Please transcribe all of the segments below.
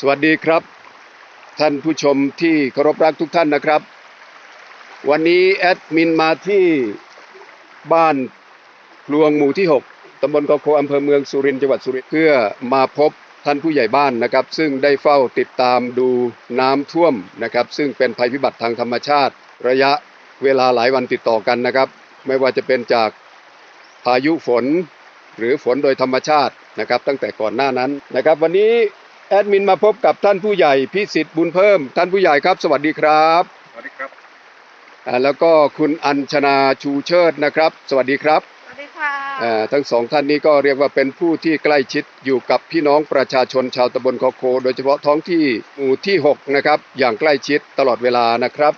สวัสดีครับ ท่านผู้ชมที่เคารพรักทุกท่านนะครับ วันนี้แอดมินมาที่บ้านพลวงหมู่ที่ 6ตำบลกอโคอำเภอเมืองสุรินทร์จังหวัดสุรินทร์เพื่อมาพบท่านผู้ใหญ่บ้านนะครับ ซึ่งได้เฝ้าติดตามดูน้ำท่วมนะครับ ซึ่งเป็นภัยพิบัติทางธรรมชาติ ระยะเวลาหลายวันติดต่อกันนะครับ ไม่ว่าจะเป็นจากพายุฝน หรือฝนโดยธรรมชาตินะครับ ตั้งแต่ก่อนหน้านั้นนะครับ วันนี้ แอดมินมาพบกับท่านผู้ใหญ่พิสิทธิ์บุญเพิ่ม ท่านผู้ใหญ่ครับ สวัสดีครับสวัสดีครับอ่าแล้วก็คุณอัญชนาชูเชิดนะครับ สวัสดีครับสวัสดีค่ะอ่าทั้งสองท่านนี้ก็เรียกว่าเป็นผู้ที่ใกล้ชิดอยู่กับพี่น้องประชาชนชาวตำบลคอโค โดยเฉพาะท้องที่หมู่ที่6นะครับอย่างใกล้ชิดตลอดเวลานะครับ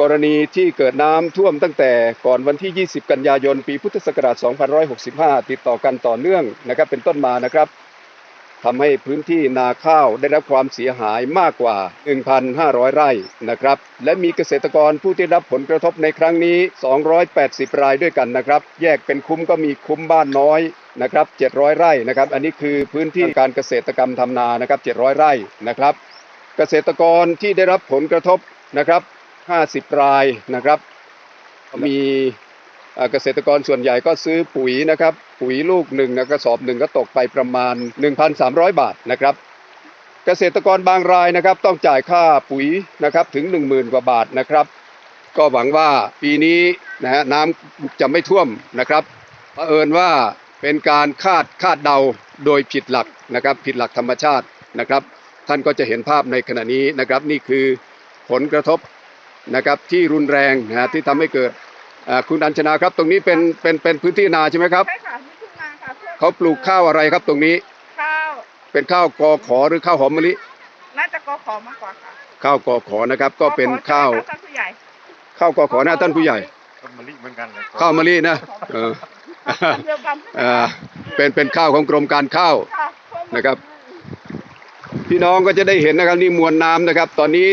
กรณีที่เกิดน้ำท่วมตั้งแต่ก่อนวันที่ 20 กันยายน ปีพุทธศักราช 2565 ติดต่อกันต่อเนื่องนะครับเป็นต้นมานะครับ ทำให้พื้นที่นาข้าวได้รับความเสียหายมากกว่า 1,500 ไร่นะครับ และมีเกษตรกรผู้ที่รับผลกระทบในครั้งนี้ 280 รายด้วยกันนะครับ แยกเป็นคุ้มก็มีคุ้มบ้านน้อยนะครับ 700 ไร่นะครับ อันนี้คือพื้นที่การเกษตรกรรมทำนานะครับ 700 ไร่นะครับ เกษตรกรที่ได้รับผลกระทบนะครับ 50 รายนะครับ มี เกษตรกรส่วนใหญ่ก็ซื้อปุ๋ยนะครับ ปุ๋ยลูกหนึ่งนะกระสอบหนึ่งก็ตกไปประมาณ 1,300 บาทนะครับ เกษตรกรบางรายนะครับ ต้องจ่ายค่าปุ๋ยนะครับถึง 10,000 กว่าบาทนะครับ ก็หวังว่าปีนี้นะฮะน้ำจะไม่ท่วมนะครับเผอิญว่าเป็นการคาดคาดเดาโดยผิดหลักนะครับ ผิดหลักธรรมชาตินะครับ ท่านก็จะเห็นภาพในขณะนี้นะครับ นี่คือผลกระทบนะครับที่รุนแรงนะฮะที่ทำให้เกิด คุณอัญชนาครับ ตรงนี้เป็นเป็นเป็นพื้นที่นาใช่ไหมครับใช่ค่ะนี่คือนาค่ะพื่อเขาปลูกข้าวอะไรครับตรงนี้ ข้าวเป็นข้าวกอขอหรือข้าวหอมมะลิ น่าจะกอขอมากกว่าค่ะข้าวกอขอนะครับ ก็เป็นกอขอข้าวใช่ไหมคะท่านผู้ใหญ่ข้าวกอขอนะท่านผู้ใหญ่ต้นมะลิเหมือนกันเลยข้าวมะลินะเออเดียวกันอ่าเป็นเป็นข้าวของกรมการข้าวค่ะนะครับ พี่น้องก็จะได้เห็นนะครับนี่มวลน้ำนะครับ ตอนนี้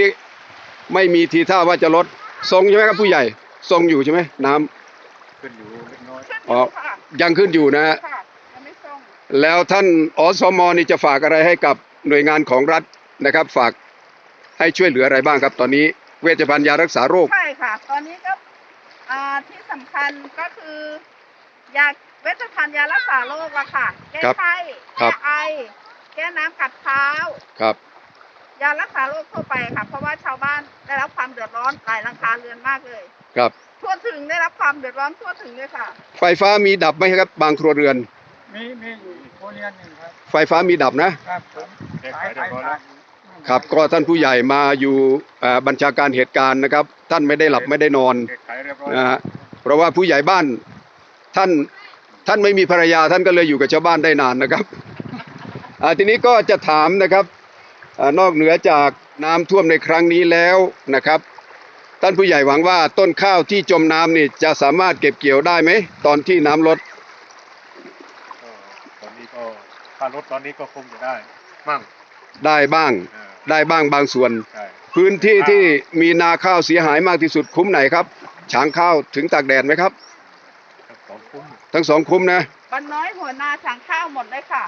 ไม่มีทีท่าว่าจะลดทรงใช่ไหมครับผู้ใหญ่ ทรงอยู่ใช่ไหมน้ำขึ้นอยู่เล็กน้อยขึ้นออ๋อยู่ค่ะยังขึ้นอยู่นะฮะค่ะยังไม่ส่งแล้วท่านอสมนี่จะฝากอะไรให้กับหน่วยงานของรัฐนะครับ ฝากให้ช่วยเหลืออะไรบ้างครับ ตอนนี้เวชภัณฑ์ยารักษาโรค ใช่ค่ะ ตอนนี้ก็อ่าที่สำคัญก็คือยาเวชภัณฑ์ยารักษาโรคอะค่ะ แก้ครับไข้ครัแก้บ ไอ แก้น้ำกัดเท้า ครับ ยารักษาโรคทั่วไปค่ะ เพราะว่าชาวบ้านได้รับความเดือดร้อนหลายหลังคาเรือนมากเลย ครับ ทั่วถึงได้รับความเดือดร้อนทั่วถึงเลยค่ะ ไฟฟ้ามีดับไหมครับ บางครัวเรือน มีมีอยู่อีกโรงเรียนหนึ่งครับ ไฟฟ้ามีดับนะ ครับผมแก้ไขเรียบร้อยแล้วครับก็ท่านผู้ใหญ่มาอยู่เอ่อบัญชาการเหตุการณ์นะครับ ท่านไม่ได้หลับไม่ได้นอนแก้ไขเรียบร้อยนะฮะเพราะว่าผู้ใหญ่บ้านท่านท่านไม่มีภรรยาท่านก็เลยอยู่กับชาวบ้านได้นานนะครับอ่าทีนี้ก็จะถามนะครับอานอกเหนือจากน้ำท่วมในครั้งนี้แล้วนะครับ ท่านผู้ใหญ่หวังว่าต้นข้าวที่จมน้ำนี่จะสามารถเก็บเกี่ยวได้ไหม ตอนที่น้ำลดก็ตอนนี้ก็ถ้ารถตอนนี้ก็คงจะได้มั่งได้บ้าง อ่าได้บ้างบางส่วน ใช่พื้นที่ที่มีนาข้าวเสียหายมากที่สุดคุ้มไหนครับฉางข้าวถึงตากแดดไหมครับ ทั้งสองคุ้ม ทั้งสองคุ้มนะ บันน้อยหัวนาฉางข้าวหมดเลยค่ะ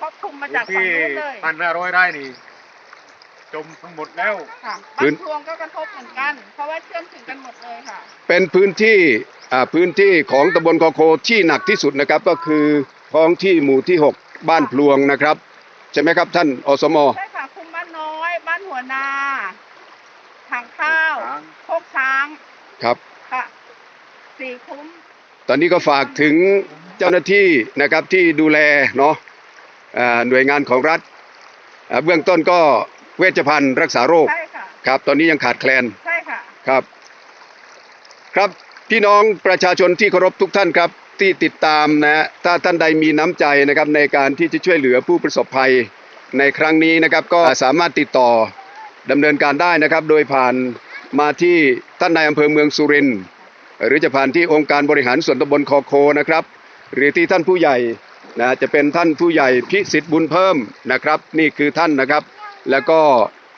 ครอบคลุมมาจากพื้นฝั่งที่นู้นเลย พันห้าร้อยไร่นี่ จมทั้งหมดแล้ว ค่ะพื้บ้านน พลวงก็กระทบเหมือนกัน เพราะว่าเชื่อมถึงกันหมดเลยค่ะ เป็นพื้นที่อ่าพื้นที่ของตำบลคอโคที่หนักที่สุดนะครับ ก็คือท้องที่หมู่ที่ 6 บ้านพลวงนะครับ ใช่ไหมครับท่านอสมใช่ค่ะคุมบ้านน้อย บ้านหัวนาฉางข้าวช้าง โคกช้างครับ ค่ะสี่คุ้ม ตอนนี้ก็ฝากถึงเจ้าหน้าที่นะครับที่ดูแลเนาะอ่าหน่วยงานของรัฐอ่าเบื้องต้นก็ เวชภัณฑ์รักษาโรคใช่ค่ะครับ ตอนนี้ยังขาดแคลนใช่ค่ะ ครับ ครับพี่น้องประชาชนที่เคารพทุกท่านครับ ที่ติดตามนะฮะถ้าท่านใดมีน้ำใจนะครับในการที่จะช่วยเหลือผู้ประสบภัยในครั้งนี้นะครับ ก็สามารถติดต่อดำเนินการได้นะครับ โดยผ่านมาที่ท่านนายอำเภอเมืองสุรินทร์หรือจะผ่านที่องค์การบริหารส่วนตำบลคอโคนะครับ หรือที่ท่านผู้ใหญ่นะจะเป็นท่านผู้ใหญ่พิสิทธิ์บุญเพิ่มนะครับ นี่คือท่านนะครับ แล้วก็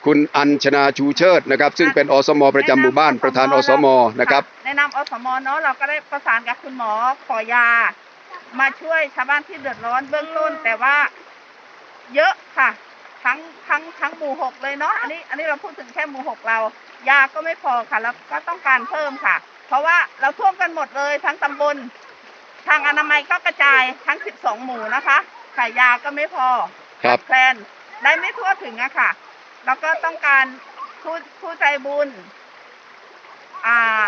คุณอัญชนาชูเชิดนะครับ ซึ่งเป็นอสม ประจำหมู่บ้านประธานอสมนะครับในนามอสมเนาะเราก็ได้ประสานกับคุณหมอขอยา มาช่วยชาวบ้านที่เดือดร้อนเบื้องต้น แต่ว่าเยอะค่ะแพทั้งทั้งทั้งหมู่หกเลยเนาะอันนี้อันนี้เราพูดถึงแค่หมู่หกเรา ยาก็ไม่พอค่ะแล้วก็ต้องการเพิ่มค่ะ เพราะว่าเราท่วมกันหมดเลยทั้งตำบล ทางอนามัยก็กระจายทั้ง 12 หมู่นะคะขายยาก็ไม่พอครับ ขาดแคลน ได้ไม่ทั่วถึงอะค่ะ แล้วก็ต้องการผู้ผู้ใจบุญ อ่า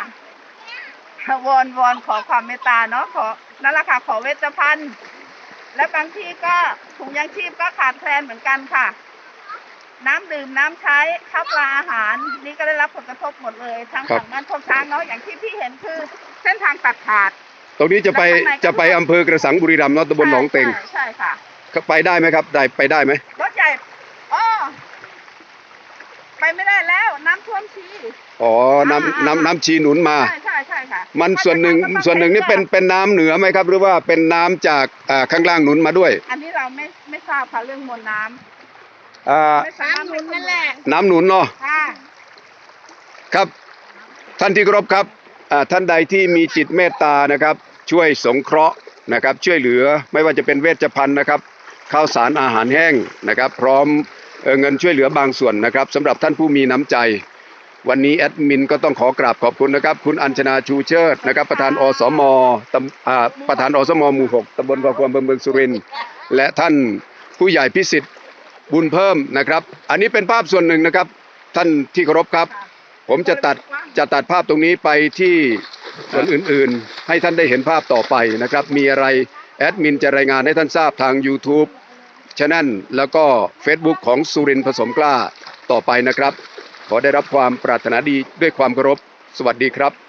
วอนวอนขอความเมตตาเนาะขอนั่นแหละค่ะขอเวชภัณฑ์ และบางที่ก็ถุงยางชีพก็ขาดแคลนเหมือนกันค่ะ น้ำดื่มน้ำใช้ข้าวปลาอาหาร นี่ก็ได้รับผลกระทบหมดเลยทั้งครับฝั่งบ้านโคกช้างเนาะอย่างที่พี่เห็นคือเส้นทางตัดขาด ตรงนี้จะไปแล้วข้างในก็จะไปอำเภอกระสังบุรีรัมย์เนาะตำบลหนองเต็งใช่ใช่ค่ะ ไปได้ไหมครับ ได้ไปได้ไหมรถใหญ่อ๋อ ไปไม่ได้แล้วน้ำท่วมชี อ๋อ น้ำน้ำน้ำชีหนุนมา ใช่ใช่ใช่ค่ะมันส่วนหนึ่งก็ต้องส่วนหนึ่งนี่เป็นช็คเป็นน้ำเหนือไหมครับ หรือว่าเป็นน้ำจากอ่าข้างล่างหนุนมาด้วยอันนี้เราไม่ไม่ทราบค่ะเรื่องมวลน้ำอ่าไม่สามารถให้ข้อมูลน้ำหนุนเนาะ ค่ะครับ ท่านที่เคารพครับอ่าท่านใดที่มีจิตเมตตานะครับ ช่วยสงเคราะห์นะครับ ช่วยเหลือไม่ว่าจะเป็นเวชภัณฑ์นะครับข้าวสารอาหารแห้งนะครับ พร้อม เเงินช่วยเหลือบางส่วนนะครับสำหรับท่านผู้มีน้ำใจ วันนี้แอดมินก็ต้องขอกราบขอบคุณนะครับ คุณอัญชนาชูเชิดนะครับ ประธานอสมตำอ่าประธานอสมหมู่หกตำบลกอควมอำเภอเมืองสุรินทร์และท่านผู้ใหญ่พิสิทธิ์บุญเพิ่มนะครับ อันนี้เป็นภาพส่วนหนึ่งนะครับ ท่านที่เคารพครับ ผมจะตัดจะตัดภาพตรงนี้ไปที่ส่วนอื่นๆ ให้ท่านได้เห็นภาพต่อไปนะครับ มีอะไรแอดมินจะรายงานให้ท่านทราบทาง YouTube ชแนลแล้วก็ Facebook ของสุรินผสมกล้าต่อไปนะครับ ขอได้รับความปรารถนาดีด้วยความเคารพ สวัสดีครับ